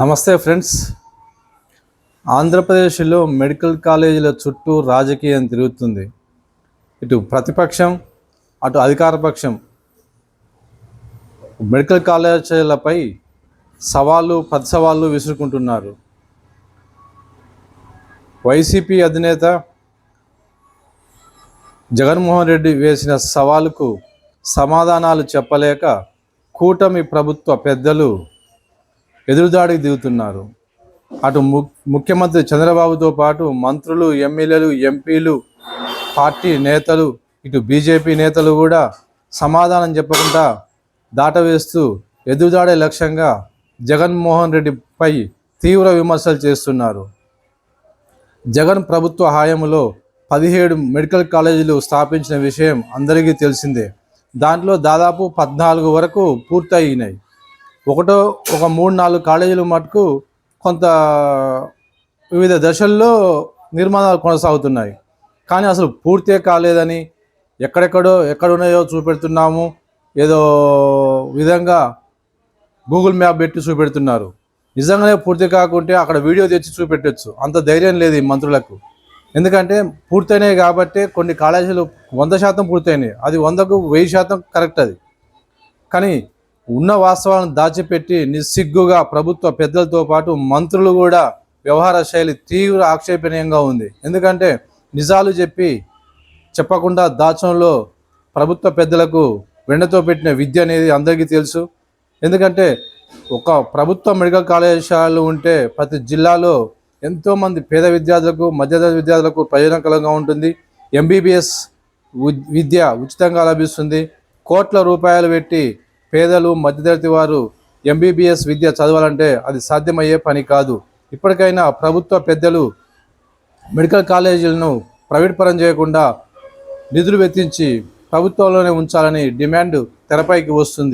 నమస్తే ఫ్రెండ్స్. ఆంధ్రప్రదేశ్లో మెడికల్ కాలేజీల చుట్టూ రాజకీయం తిరుగుతుంది. ఇటు ప్రతిపక్షం అటు అధికార పక్షం. మెడికల్ కాలేజీలపై సవాళ్ళు పది సవాళ్ళు విసురుకుంటున్నారు. వైసీపీ అధినేత జగన్మోహన్ రెడ్డి వేసిన సవాలుకు సమాధానాలు చెప్పలేక కూటమి ప్రభుత్వ పెద్దలు ఎదురుదాడికి దిగుతున్నారు. అటు ము ముఖ్యమంత్రి చంద్రబాబుతో పాటు మంత్రులు ఎమ్మెల్యేలు ఎంపీలు పార్టీ నేతలు ఇటు బీజేపీ నేతలు కూడా సమాధానం చెప్పకుండా దాటవేస్తూ ఎదురుదాడే లక్ష్యంగా జగన్మోహన్ రెడ్డిపై తీవ్ర విమర్శలు చేస్తున్నారు. జగన్ ప్రభుత్వ హాయంలో పదిహేడు మెడికల్ కాలేజీలు స్థాపించిన విషయం అందరికీ తెలిసిందే. దాంట్లో దాదాపు పద్నాలుగు వరకు పూర్తయినాయి. ఒకటో ఒక మూడు నాలుగు కాలేజీలు మటుకు కొంత వివిధ దశల్లో నిర్మాణాలు కొనసాగుతున్నాయి. కానీ అసలు పూర్తే కాలేదని ఎక్కడెక్కడో ఎక్కడున్నాయో చూపెడుతున్నాము. ఏదో విధంగా గూగుల్ మ్యాప్ పెట్టి చూపెడుతున్నారు. నిజంగానే పూర్తి కాకుంటే అక్కడ వీడియో తెచ్చి చూపెట్టచ్చు. అంత ధైర్యం లేదు ఈ మంత్రులకు. ఎందుకంటే పూర్తయినాయి కాబట్టి కొన్ని కాలేజీలు వంద శాతం పూర్తయినాయి. అది వందకు వెయ్యి శాతం కరెక్ట్ అది. కానీ ఉన్న వాస్తవాలను దాచిపెట్టి నిస్సిగ్గుగా ప్రభుత్వ పెద్దలతో పాటు మంత్రులు కూడా వ్యవహార శైలి తీవ్ర ఆక్షేపణీయంగా ఉంది. ఎందుకంటే నిజాలు చెప్పి చెప్పకుండా దాచంలో ప్రభుత్వ పెద్దలకు వెండతో పెట్టిన విద్య అనేది అందరికీ తెలుసు. ఎందుకంటే ఒక ప్రభుత్వ మెడికల్ కళాశాలలు ఉంటే ప్రతి జిల్లాలో ఎంతోమంది పేద విద్యార్థులకు మధ్యతరగతి విద్యార్థులకు ప్రయోజనకరంగా ఉంటుంది. ఎంబీబీఎస్ విద్య ఉచితంగా లభిస్తుంది. కోట్ల రూపాయలు పెట్టి పేదలు మధ్యతరగతి వారు ఎంబీబీఎస్ విద్య చదవాలంటే అది సాధ్యమయ్యే పని కాదు. ఇప్పటికైనా ప్రభుత్వ పెద్దలు మెడికల్ కాలేజీలను ప్రైవేట్ పరం చేయకుండా నిధులు వెచ్చించి ప్రభుత్వంలోనే ఉంచాలని డిమాండ్ తెరపైకి వస్తుంది.